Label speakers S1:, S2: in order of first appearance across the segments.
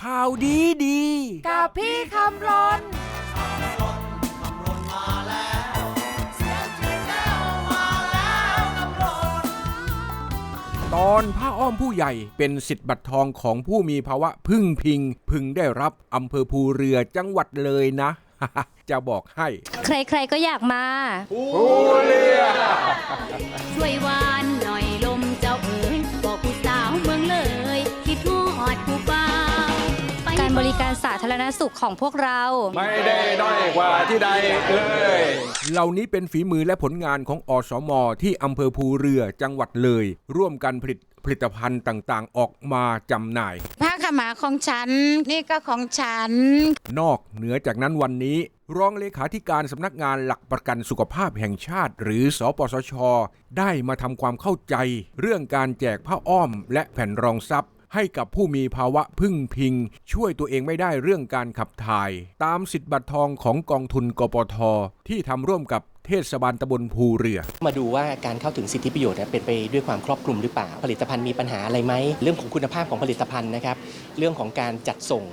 S1: ข่าวดีดี
S2: กับพี่คำรน
S1: ตอนผ้าอ้อมผู้ใหญ่เป็นสิทธิ์บัตรทองของผู้มีภาวะพึ่งพิง พึงได้รับอำเภอภูเรือจังหวัดเลยนะ จะบอกให้
S3: ใครๆก็อยากมา
S4: ช่วยวานหน่อยลมเจ้าเอ๋ยบอกผู้สาวเมืองเลย คิดฮอดผู้เบาไป
S3: การบริการสาธารณสุขของพวกเรา
S5: ไม่ได้ด้อยกว่าที่ใดเลย
S1: เหล่านี้เป็นฝีมือและผลงานของอสม ที่อำเภอภูเรือจังหวัดเลย ร่วมกันผลิตผลิตภัณฑ์ต่างๆ ออกมาจำหน่าย
S2: ผ้าขาวมาของฉัน นี่ก็ของฉัน
S1: นอกเหนือจากนั้นวันนี้ รองเลขาธิการสำนักงานหลักประกันสุขภาพแห่งชาติ หรือสอปสช ได้มาทำความเข้าใจ เรื่องการแจกผ้าอ้อมและแผ่นรองทรัพย์ ให้กับผู้มีภาวะพึ่งพิง ช่วยตัวเองไม่ได้เรื่องการขับถ่าย ตามสิทธิบัตรทองของกองทุนกปท ที่ทำร่วมกับเทศบาลตำบลภูเรือ
S6: มาดูว่าการเข้าถึงสิทธิประโยชน์เนี่ยเป็นไปด้วยความครอบคลุมหรือเปล่า ผลิตภัณฑ์มีปัญหาอะไรไหม เรื่องของคุณภาพของผลิตภัณฑ์นะครับ เรื่องของการจัดส่ง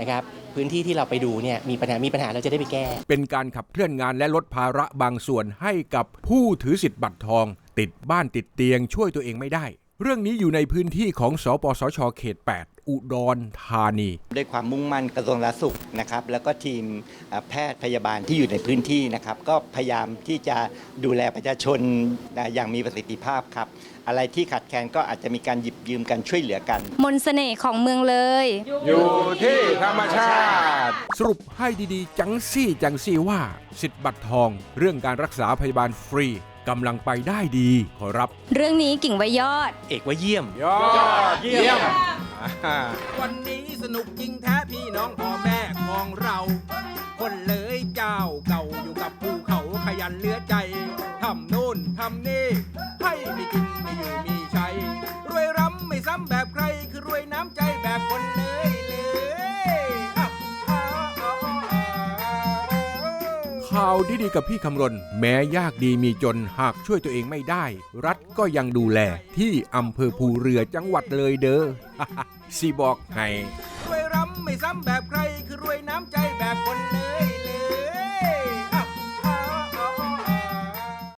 S6: นะครับพื้นที่ที่เราไปดูเนี่ยมีปัญหา มีปัญหาเราจะได้ไปแก้
S1: เป็นการขับเคลื่อนงานและลดภาระบางส่วนให้กับผู้ถือสิทธิ์บัตรทอง ติดบ้านติดเตียงช่วยตัวเองไม่ได้ เรื่องนี้อยู่ในพื้นที่ของสปสชเขต 8 อุดรธานี
S7: ด้วยความมุ่งมั่นกระทรวงสาธารณสุขนะครับ แล้วก็ทีมเอ่อแพทย์พยาบาลที่อยู่ในพื้นที่นะครับ ก็พยายามที่จะดูแลประชาชนนะอย่างมีประสิทธิภาพครับ อะไรที่ขาดแคลนก็อาจจะมีการหยิบยืมกันช่วยเหลือกัน
S3: มนต์เสน่ห์ของเมืองเลย
S5: อยู่ที่ธรรมชาติ
S1: สรุปให้ดีๆ จังซี่จังซี่ว่า สิทธิ์บัตรทอง เรื่องการรักษาพยาบาลฟรี กำลังไปได้ดีขอรับ
S3: เรื่องนี้กิ่งไว้ยอด
S6: เอกว่าเยี่ยม
S5: ยอดเยี่ยม
S8: วันนี้สนุกจริงแท้พี่น้องพ่อแม่ของเรา คนเลยเจ้าเก่าอยู่กับภูเขาขยันเหลือใจทำโน่นทำนี่ให้มีกินมีอยู่มี
S1: ข่าวดีๆกับพี่คำรณ แม้ยากดีมีจนหากช่วยตัวเองไม่ได้ รัฐก็ยังดูแลที่อำเภอภูเรือจังหวัดเลยเด้อ สิบอกให้
S8: รวยรำไม่ซ้ำแบบใคร